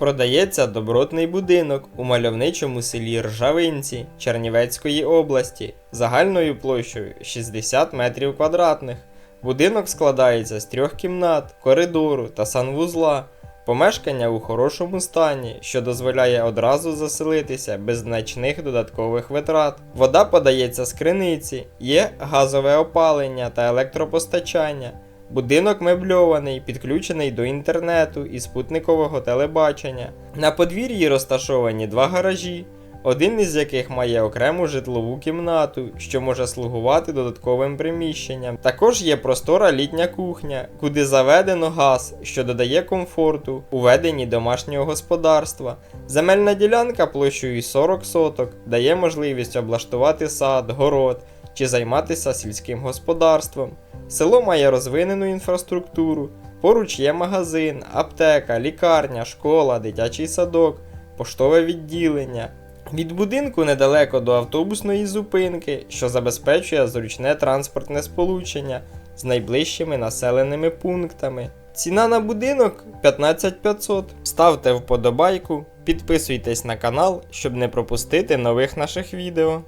Продається добротний будинок у мальовничому селі Ржавинці Чернівецької області загальною площею 60 метрів квадратних. Будинок складається з трьох кімнат, коридору та санвузла. Помешкання у хорошому стані, що дозволяє одразу заселитися без значних додаткових витрат. Вода подається з криниці, є газове опалення та електропостачання. Будинок мебльований, підключений до інтернету і спутникового телебачення. На подвір'ї розташовані два гаражі, один із яких має окрему житлову кімнату, що може слугувати додатковим приміщенням. Також є простора літня кухня, куди заведено газ, що додає комфорту у веденні домашнього господарства. Земельна ділянка площею 40 соток дає можливість облаштувати сад, город чи займатися сільським господарством. Село має розвинену інфраструктуру. Поруч є магазин, аптека, лікарня, школа, дитячий садок, поштове відділення. Від будинку недалеко до автобусної зупинки, що забезпечує зручне транспортне сполучення з найближчими населеними пунктами. Ціна на будинок 15500. Ставте вподобайку, підписуйтесь на канал, щоб не пропустити нових наших відео.